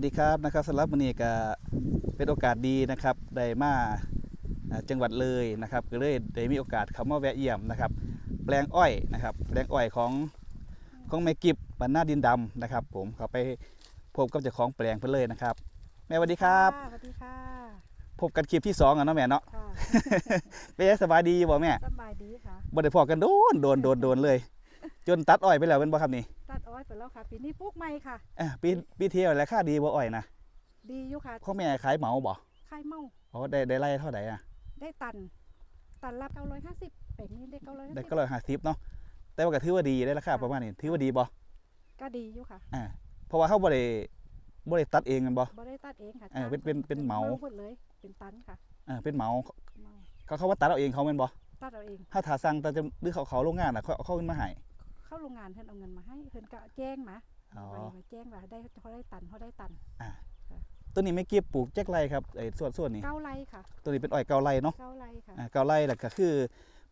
วัสดีครับนะครับสำหรับวันนี้ก็เป็นโอกาสดีนะครับได้มาอ่าจังหวัดเลยนะครับก็เลยได้มีโอกาสเข้ามาแวะเยี่ยมนะครับ แปลงอ้อยนะครับ แปลงอ้อยของของแม่กิบบรรณาดินดำนะครับ ผมเขาไปพบกับเจ้าของแปลงเพิ่นเลยนะครับ แม่สวัสดีครับะสวัสดีค่ะพบกันคลิปที่สองอะเนาะแม่เนาะค่ะเป็นไงสบายดีบ่แม่สบายดีค่ะบ่ได้พอกันโดนโดนโดนโดนเลย จนตัดอ้อยไปแล้วเป็นบ่ครับนี่ตัด อ้อยไปแล้วค่ะ ปีนี้ปลูกใหม่ค่ะอะปีปีเที่ยวแล้วค่าดีบ่อ้อยนะดีอยู่ค่ะของแม่ขายเหมาบ่ไข่เมาอ๋อได้ได้ไร่เท่าไหร่อะ ได้ตัน ตันละ950เป็นนี้ได้950ได้ก็ร้อยห้าสิบเนาะแต่ว่าก็ถือว่าดีได้ราคาประมาณนี้ถือว่าดีบ่ก็ดีอยู่ค่ะอ่าเพราะว่าเขาบ่ได้บ่ได้ตัดเองกันบ่บ่ได้ตัดเองค่ะเออเป็นเป็นเป็นเหมาหมดเลยเป็นตันค่ะอ่าเป็นเหมาเมาเขาเขาว่าตัดเอาเองเขาแม่นบ่ตัดเอาเองถ้าถาสั่งแต่จะหรือเขาเขาโรงงานน่ะเขาเอาเข้าขึ้นมาให้ เข้าโรงงานเพิ่นเอาเงินมาให้เพิ่นก็แจ้งมาอ๋อไว้มาแจ้งว่าได้เขาได้ตันเขาได้ตันตัวนี้ไม่เก็บปลูกแจ็คไรครับไอ้ส่วนส่วนนี้ เก้าไร่ค่ะตัวนี้เป็นอ้อยเกาไรเนาะเก้าไร่ค่ะอ่าเกาไรแหละก็คือ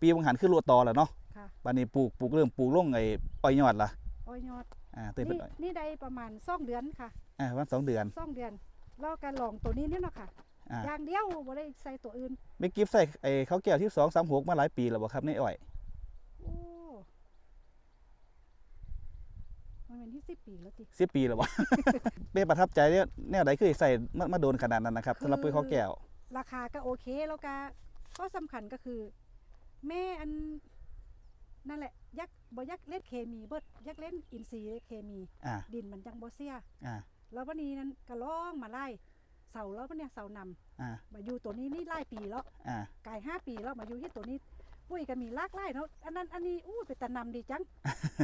ปีบางหันคือรัวตอแหละเนาะค่ะบัดนี้ปลูกปลูกเริ่มปลูกลงไอ้อ้อยยอดล่ะอ้อยยอดอ่าตัวนี้เป็นนี่อ้อยนี่ได้ประมาณสองเดือนค่ะอ่าประมาณสองเดือนสองเดือนแล้วการลองตัวนี้เนี่ยเนาะค่ะอ่าอย่างเดียวบ่ได้ใส่ตัวอื่นไม่กิฟใส่ไอ้ข้าวแก้วที่สองสามหกมาหลายปีแล้วบ่ครับในอ้อย โอ้ มันเป็นที่สิบปีแล้วติสิบปีแล้ววะ เป็นประทับใจเนี่ยแนวไหนคือใส่มามาโดนขนาดนั้นนะครับคือสำหรับปุ๋ยข้าวแก้ว ราคาก็โอเคแล้วก็ข้อสำคัญก็คือ แม่อันนั่นแหละ ยักบ่ยักเล่นเคมีเบิดยักเล่นอินทรีย์เคมี อ่าดินมันจังบ่เสีย อ่าแล้ววันนี้นั้นก็ร้องมาไล่เสาแล้ววันเนี้ยเสานำอ่ามาอยู่ตัวนี้นี่ไล่ปีแล้วอ่า กายห้าปีแล้วมาอยู่ที่ตัวนี้ ปุ้ยก็มีลากไล่เนาะอันนั้นอันนี้อู้เป็นตะนำดีจัง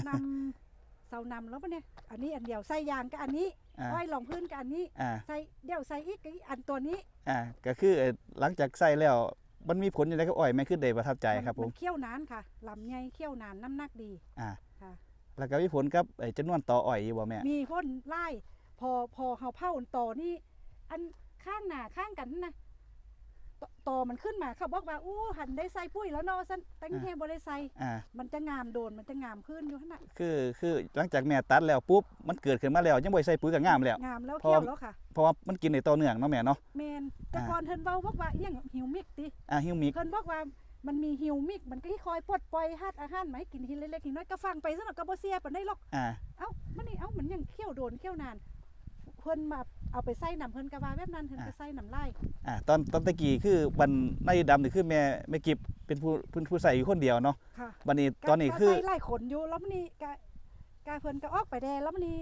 นำ เสานำแล้วปะเนี่ยอันนี้อันเดียวใส่ยางก็อันนี้อ่า อ้อยรองพื้นก็อันนี้อ่าใส่เดี่ยวใส่อีกก็อีกอันตัวนี้อ่าก็คือเอ่อหลังจากใส่แล้วมันมีผลยังไงกับอ้อยไหมคือได้ประทับใจครับผมนเคี่ยวนานค่ะลำไยเคี่ยวนานน้ำหนักดี อ่าค่ะ แล้วก็มีผลกับไอ้จำนวนต่ออ้อยอยู่บ่แม่มีพ่นไล่พอพอเฮาเผาอันต่อนี่อันข้างหน้าข้างกันนั่นนะ ตต่อมันขึ้นมาเขาบอกว่าอู้หันได้ใส่ปุ้ยแล้วเนาะสันตั้งแค่บ่ได้ใส่อ่า มันจะงามโดนมันจะงามขึ้นอยู่ขนาดคือคือหลังจากแม่ตัดแล้วปุ๊บมันเกิดขึ้นมาแล้วยังบ่ได้ใส่ปุ๋ยก็งามแล้ว งามแล้วพอเคี่ยวแล้วค่ะเพราะว่ามันกินในต่อเนื่องเนาะแม่เนาะแมนแต่อ่าก่อนเพิ่นเว้าบอกว่าอหยังหิวมิกติอ่าฮิวมิกเพิ่นบอกว่ามันมีหิวมิกมันก็คอยปลดปล่อยฮัดอาหารไหมาให้กินทีเล็กๆทีน้อยก็ฟังไปซะหน่อยก็บ่เสียปานใดหรอกอ่าเอ้ามันนี่เอ้ามันยังเคี่ยวโดนเคี่ยวนานเพิ่นมา เอาไปใส่น้ำเพิ่นก็ว่าแบบนั้นเพิ่นก็ใส่น้ำลายอ่าตอนตอนตะกี้คือบันในดำนี่คือแม่แม่กิบเป็นผู้เพิ่นผู้ใส่อยู่คนเดียวเนาะค่ะบัดนี้ก็ตอนนี้ก็คือใส่ไล่ขนอยู่แล้วมันนี่ก็ก็เพิ่นก็ออกไปแดแล้วมันนี่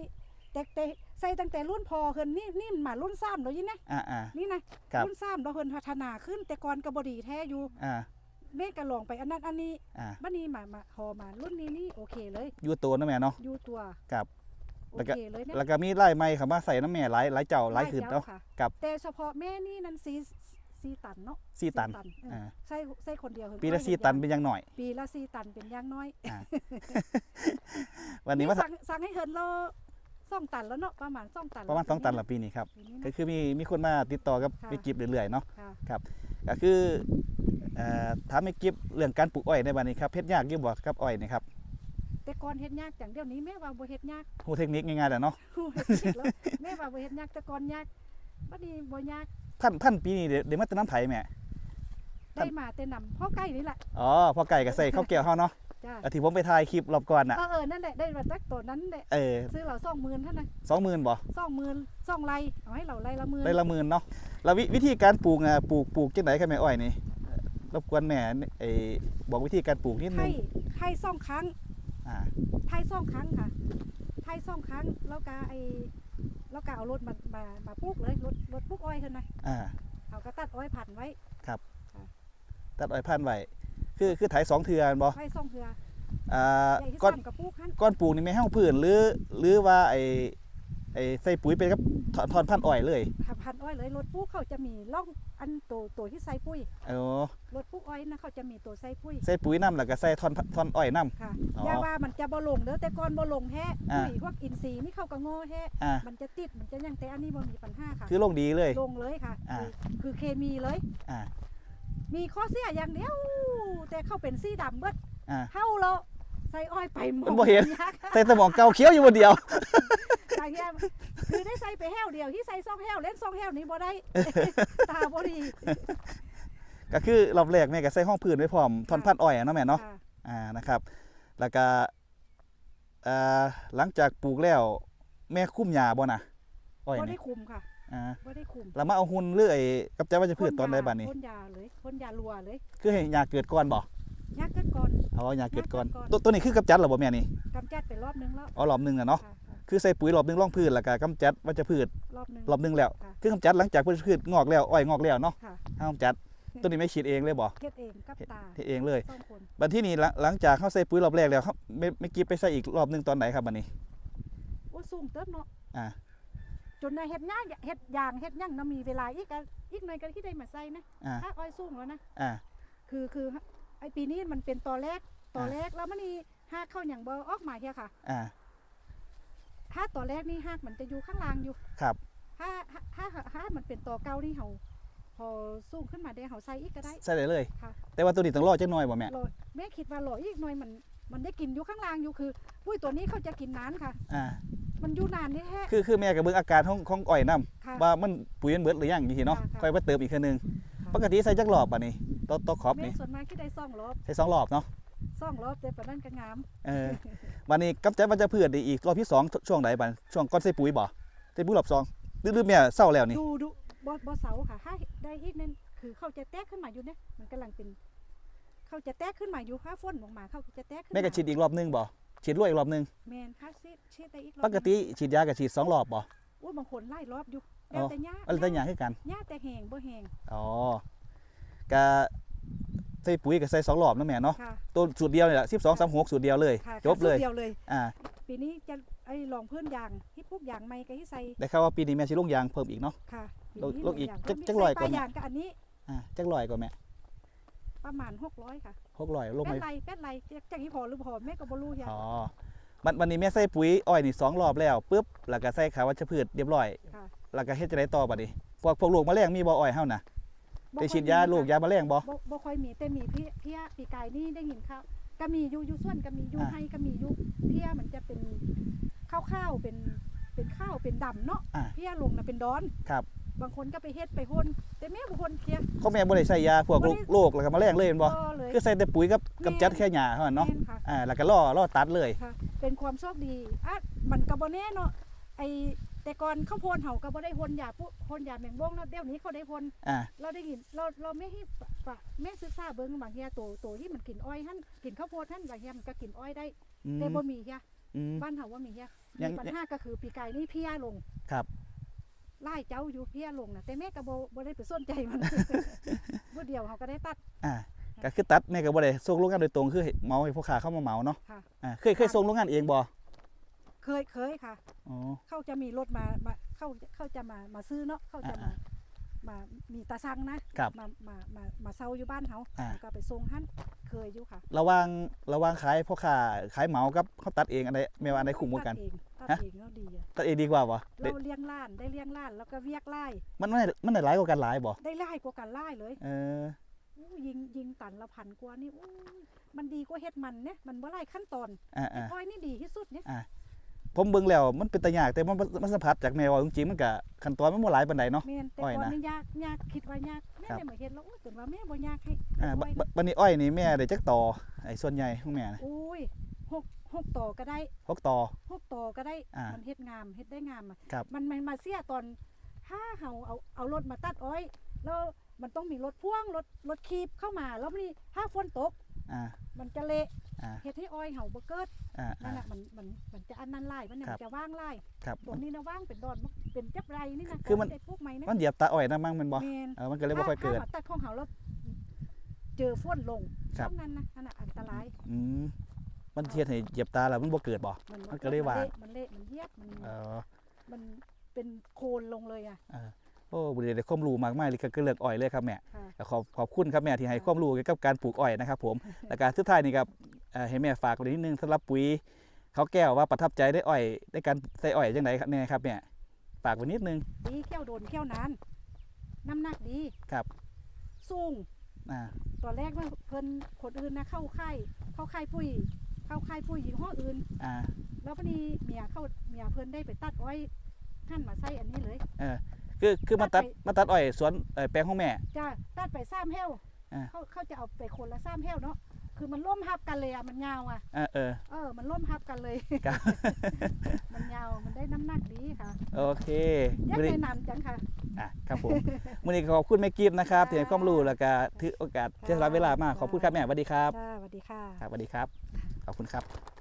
แต่แต่ใส่ตั้งแต่รุ่นพอเพิ่นนี่นี่มันมารุ่น3แล้วยี่นะอ่าอ่านี่นะครับรุ่น3แล้วเพิ่นพัฒนาขึ้นแต่ก่อนก็บ่ดีแท้อยู่อ่าแม่ก็ลองไปอันนั้นอันนี้อ่าบัดนี้มามาพอมารุ่นนี้นี่โอเคเลยอยู่ตัวเนาะแม่เนาะอยู่ตัวครับ โอแล้วก็ เคเลยเนี่ยแล้วก็มีไล่ไม้เข้ามาใส่น้ำแม่หลายหลายเจ้าหลายขึ้นไล่เนาะจ้ค่ะครับแต่เฉพาะแม่นี่นั้นซีซีตันเนาะสี่ตัน เอออ่าใส่ใส่คนเดียวเพิ่นปีละก็สี่เฮ็ดตันอย่างเป็นอยังหน่อย ปีละสี่ตันเป็นอย่างน้อยวันนี้มาสั่งสั่งให้เฮินโลสองตันแล้วเนาะประมาณสองตันประมาณแล้วสองตันปีละปีนี้ครับ ปีนี้ก็นะคือมีมีคนมาติดต่อกับค่ะแม่กิฟเรื่อยๆเนาะ ค่ะ ก็คือเอ่อถามแม่กิฟเรื่องการปลูกอ้อยในวันนี้ครับเฮ็ดยากอยิ่บ่กับอ้อยนี่ครับ แต่ก่อนเฮ็ดยากจังเดี๋ยวนี้แม่ว่าบ่เฮ็ดยากฮู้เทคนิคง่ายๆแหละเนาะเฮ็ดแล้วแม่ว่าบ่เฮ็ดยากแต่ก่อนยากบัดนี้บ่ยากพันพันปีนี้เดี๋ยวเดี๋ยวมาแตะน้ำไผแม่ได้มาแต่นำพ่อใกล้นี่แหละอ๋อพอไก่ก็ใส่ข้าวแก้วเฮาเนาะจ้าอาที่ผมไปถ่ายคลิปรอบก่อนน่ะเออเออนั่นแหละได้มาจากตัวนั้นแหละเออซื้อเรา20,000เท่านั้น20,000บ่20,000 2ไร่เอาให้เราไร่ละหมื่นได้ละหมื่นเนาะแล้ววิวิธีการปลูกน่ะปลูกปลูกจังไดครับแม่อ้อยนี่เอ่อรบกวนแม่ไอ้บอกวิธีการปลูกนิดไทนึงยไทยสองครั้ง อ่าไทยสองครั้งค่ะ ไทยสองครั้งแล้วก็ไอแล้วก็เอารถมามามาปลูกเลยรถรถปลูกอ้อยขึ้นนะอ่าเอาก็ตัดอ้อยพันไว้ตัดอ้อยพันธุ์ไว้คือคือไถสองเทือแม่นบ่ไว้ซ่องเถืออ่าใหญ่ที่ก้อนสามกับปลูกหันก้อนปลูกนี่ไม่ให้พื้นหรือ หรือว่าไอ้ ไอ้ใส่ปุ๋ยไปกับถอนถอนพันธุ์อ้อยเลยหาพันอ้อยเลยรถปลูกเขาจะมีร่องอันตัวตัวที่ใส่ปุ้ยเออรถปลูกอ้อยนะเขาจะมีตัวใส่ปุ้ยใส่ปุ๋ยน้ำแล้วก็ใส่ถอนถอนอ้อยน้ค่ะอ๋ออย่าว่ามันจะบ่ลงเด้อแต่ก่อนบ่ลงแท้อ่า ปุ๋ยพวกอินทรีย์นี่เขาก็โง่แท้อ่ามันจะติดมันจะหยังแต่อันนี้บ่มีปัญหาค่ะ คือลงดีเลย ลงเลยค่ะ อ่า คือคือเคมีเลย อ่ามีข้อเสียอย่างเดียว แต่เขาเป็นสีดำเบิดอ่า เฮาเราใส่อ้อยไปหมมันบ่เห็นยักษ์ใส่สมองเกาเขียวอยู่บนเดียว บางแห่คือได้ใส่ไปแห้วเดียวที่ใส่ซองแห้วเล่นซองแห้วนี้บ่ได้ ตาบ่ดีก็คือรอบแรกแม่ก็ใส่ห้องพื้นไว้พร้อมท่อนพันอ้อยอะเนาะแม่เนาะค่ะอ่านะครับ แล้วก็อ่าหลังจากปลูกแล้วแม่คุ้มหญ้าบ่น่ะอ้อยบ่นี่ได้คุมค่ะอ่าบ่ได้คุมแล้วมาเอาหุ่นหรือไอ้กับจับว่าจะพืชตอนใดบัดนี้ พ่นยาเลยพ่นยารัวเลยคือให้หญ้าเกิดก่อนบ่ยาเกิดก่อน เอาหญ้าเกิดก่อนหญ้าเกิดก่อน ตัวตัวนี้คือกำจัดเหรอบ่แม่นี่กำจัดไปรอบนึงแล้วเอารอบหนึงอะเนาะค่ะ ค่ะคือใส่ปุ๋ยรอบหนึงร่องพืชแล้วก็กำจัดวัชพืชรอบนึง รอบหนึงแล้ว ค่ะคือกำจัดหลังจากวัชพืชงอกแล้วอ้อยงอกแล้วเนาะค่ะ ห้ามจัดตัวนี้ไม่ฉีดเองเลยบ่เฮ็ดเองกับเฮ็ดตาเฮ็ดเองเลย สองคนบัดที่นี่หลังหลังจากเขาใส่ปุ๋ยรอบแรกแล้วเขาไม่ไม่กี่ไปใส่อีกรอบหนึงตอนไหนครับบัดนี้ โอ้สูงเติบเนาะอ่า จนในเฮ็ดงานเฮ็ดยางเฮ็ดหยังเนาะมีเวลาอีกอะอีกหน่อยก็ที่ได้มาใส่นะอ่าถ้าอ้อยสูงแล้วนะ อ่า คือคือไอปีนี้มันเป็นตอแรกตออ่าแรกแล้วมันนี่หากเข้าอย่างบ่ออกมาเฮียค่ะ อ่า ถ้าตอแรกนี่หากมันจะอยู่ข้างล่างอยู่ ครับ ถ้าถ้าถ้าถ้ามันเป็นตอเก่านี่เฮาพอสูงขึ้นมาได้เฮาใส่อีกก็ได้ ใส่ได้เลย ค่ะ แต่ว่าตัวนี้ต้องรอจักหน่อยบ่แม่รอแม่คิดว่าหล่ออีกหน่อยมัน มันได้กินอยู่ข้างล่างอยู่คือปุ้ยตัวนี้เขาจะกินนานค่ะ อ่า มันอยู่นานนี่แท้คือคือแม่ก็เบิ่งอาการของของอ้อยนํค่ะ ว่ามันปุ๋ยมันเบิดหรือยังจังซี่เนาะ ค่ะค่ะ ค่อยไปเติมอีกเทื่อนึง ปกติใส่จักรอบบัดนี้ตัวตัวขอบแม่นี่ส่วนมากที่ได้ซ่องรอบใส่สองรอบเนาะ ซ่องรอบแต่ปานนั้นก็งาม เออ วันนี้กำจัดวัชพืชได้อีกรอบที่สองช่วงใดบัดช่วงก่อนใส่ปุ๋ยบ่ใส่ปุ๋ยรอบสองหรือหรือแม่เศร้าแล้วนี่ดูดูบ่บ่เสาค่ะถ้าได้อีกนั่นคือเขาจะแตกขึ้นมาอยู่เนี่ยมันกำลังเป็น เขาจะแตกขึ้นมาอยู่ถ้าฝนลงมาเขาจะแตกขึ้นแม่ก็ฉีดอีกรอบหนึงบ่ฉีดรวยอีกรอบหนึงแมนถ้าฉีดฉีดได้อีกรอบปกติฉีดยาก็ฉีดสองรอบบ่โอ้บางคนไล่รอบอยู่อ๋แล้วอแต่หญ้าอะไรต่างอย่างคือกันหญ้าแต่แหงบ่แหงอ๋อก็ ใส่ปุ๋ยก็ใส่สองรอบเนาะแม่เนาะค่ะตัวสูตรเดียวนี่แหละ12 36สูตรเดียวเลยค่ะจบเลย ค่ะสูตรเดียวเลย อ่าปีนี้จะไอ้ลองเพื่อนยางที่ปลูกยางใหม่ก็ที่ใส่ได้ข่าวว่าปีนี้แม่สิลงยางเพิ่มอีกเนาะ ค่ะปีลงนี้ลงอีกยางจักเพิ่มจักร้อยใส่ก่อนปลายางกับอันนี้อ่าจักร้อยกว่าแม่ประมาณ600ค่ะ600ลงแป้ไปนไรแป้นไรจักที่พอหรือพอแม่ก็บ่รู้เฮียอ๋อวันวันนี้แม่ใส่ปุ๋ยอ้อยนี่สองรอบแล้วปุ๊บแล้วก็ใส่ขาววัชพืชเรียบร้อยค่ะ แล้วก็เฮ็ดจังไดต่อบัดนี้พวกพวกลูกแมลงมีบ่อ้อยเฮาน่ะบ่ ได้ค่อฉีดยามีลูกค่ะยาแมลงบ่บ่บ่ค่อยมีแต่มีเพี้ยเพี้ยปีกายนี่ได้ยินข่าวก็มีอยู่อยู่ส่วนก็มีอยู่อ่าให้ก็มีอยู่เพี้ยมันจะเป็นข้าวข้าวๆเป็นเป็นข้าวเป็นดำเนาะอ่าเพี้ยลงน่ะเป็นดอนครับ บางคนก็ไปเฮ็ดไปหนแต่แม่บางคนเพี้ยเขาแม่บ่ได้ใส่ยาพวกบ่โรได้คโรคแล้วก็แมลงเลยแม่นบ่ก็เลยคือใส่แต่ปุ๋ยกับแม่นกำจัดแค่หญ้าเท่านั้นเนาะแม่นค่ะอ่าแล้วก็ล่อล่อตัดเลยค่ะเป็นความโชคดีอะมันก็บ่แน่เนาะไอ แต่ก่อนเขาพ่นเฮาก็บ่ได้พ่นยาปุ๊พ่นยาแมงบงเนาะเดี๋ยวนี้เขาได้พ่นอ่า เราได้ยินเราเราไม่ให้ปะปะแม่ศึกษาเบิ่งบางเฮียตัวตัวที่มันกินอ้อยหั่นกินข้าวโพดหั่นบางเฮียมันก็กินอ้อยได้อืมแต่บ่มีเฮียอืม บ้านเฮาว่ามีเฮียยัมีง ปัญหาก็คือปีกายนี่เพี้ยลงครับ ไล่เจ้าอยู่เพี้ยลงน่ะแต่แม่ก็บ่บ่ได้ไปสนใจมัน บ่เดียวเฮาก็ได้ตัด อ่าก็คือตัดแม่ก็บ่ได้ส่งโรงงานโดยตรงคือให้เหมาให้พ่อค้าเข้ามาเหมาเนาะค่ะ อ่าเคยเคยส่งโรงงานเองบ่ เคยเคยค่ะ อ๋อ เขาจะมีรถมามาเขาเขาจะมามาซื้อเนาะเขาจะมาอ่ามามีตาซังนะครับมามามามาเซาอยู่บ้านเฮาอ่า แล้วก็ไปส่งหั่นเคยอยู่ค่ะระหว่างระหว่างขายพ่อค้าขายเหมากับเขาตัดเองอันใดแม่ว่าอันใดคุ้มกว่ากัน ตัดเองตัดฮะ เองแล้วดีอะตัดเองดีกว่าบ่ได้เราเลี้ยงล้านได้เลี้ยงล้านแล้วก็เวียกไล่มันมันได้มันได้หลายกว่ากันหลายบ่ได้ไล่กว่ากันไล่เลยเออ อู้ยิงยิงตันละพันกว่านี่อู้มันดีกว่าเฮ็ดมันเนี่ยมันบ่ไล่ขั้นตอนอ่าอ่า อ้อยนี่ดีที่สุดเนี่ย ผมเบิ่งแล้วมันเป็นตะยากแต่มันมันสัมผัสจากแม่ว่าจริงๆมันก็ขั้นตอนมันบ่หลายปานใดเนาะแม่นแต่อ้อยก่อนนะ นี่ยากยากคิดว่ายากแม่ครับ ได้มาเฮ็ดแล้วอู้จนว่าแม่บ่ยากให้อ่าอ้บอยบบัดนี้อ้อยนี่แม่ได้จักต่อไอ้ส่วนใหญ่ของแม่นะอุ้ยหกหกต่อก็ได้หกต่อ หกต่อก็ได้ อ่ามัมันเฮ็ดงามเฮ็ดได้งามอะครับ มันมันมาเสียตอนถ้าเฮาเอาเอารถมาตัดอ้อย แล้วมันต้องมีรถพ่วงรถรถคีบเข้ามา แล้วนี่ถ้าฝนตก อ่า มันจะเละ อ่า เฮ็ดให้อ้อยเฮาบ่เกิดอ่านั่อ่า นน่ะมันมันมันจะอันนั้นไล่มันเนี่ยครัมับนจะว่างไล่ครับตัวนี้นะว่างเป็นดอนมันเป็นจับไรนี่นะคือมันได้พวกไหมนะมันเหยียบตาอ้อยนะมั้งแมันบ่แม่นเออมันก็เลยบ่ค่อยเกิด ถ้าถ้าตัดของเฮาแล้วเจอฝนลงครับ ช่วงนั้นนะนั่นน่ะอันตรายอืมมันเฮ็ดให้เหยียบตาแล้วมันบ่เกิดบ่ มันมันก็เลยว่าง มันเละมันเยียบมันเออ มันเป็นโคลนลงเลยอะเออโอ้บุรีได้ความรู้มากมายเลยก็เลือกอ้อยเลยครับแม่ค่ะก็ขอบขอบคุณครับแม่ที่ให้ความรู้เกี่ยวกับการปลูกอ้อยนะครับผม และการสุดท้ายนี่ครับเอ่อ ให้แม่ฝากไว้นิดนึงสำหรับปุ๋ยเขาแก้วว่าประทับใจได้อ้อยได้การใส่อ้อยจังไดครับแน่ครับแม่ฝากไว้นิดนึงดีเขี้ยวโดนเขี้ยวนานน้ำหนักดีครับสูงอ่าตอนแรกว่าเพิ่นคนอื่นนะเข้าค่ายเข้าค่ายปุ้ยเข้าค่ายปุ้ยยี่ห้ออื่นอ่าแล้วพอดีเมียเข้าเมียเพิ่นได้ไปตัดอ้อยหั่นมาใส่อันนี้เลยเออคือคือมาตัดตัดไปมาตัดอ้อยสวนเอ่อแปลงของแม่จ้าตัดไปซ้ำแห้วอ่าเขาเขาจะเอาไปคนละซ้ำแห้วเนาะ คือมันล่มทับกันเลยอะมันยาวอะเออเออเออ มันล่มทับกันเลยครับมันยาวมันได้น้ำหนักดีค่ะโอเคอยากมื้อนี้แนะนำจังค่ะอะครับผมมื้อนี้ก็ขอบคุณแม่กิฟนะครับค่ะที่ให้ความรู้แล้วก็ถือโอกาสที่รับเวลามากขอบคุณครับแม่สวัสดีครับจ้าสวัสดีค่ะครับสวัสดีครับ ขอบคุณครับ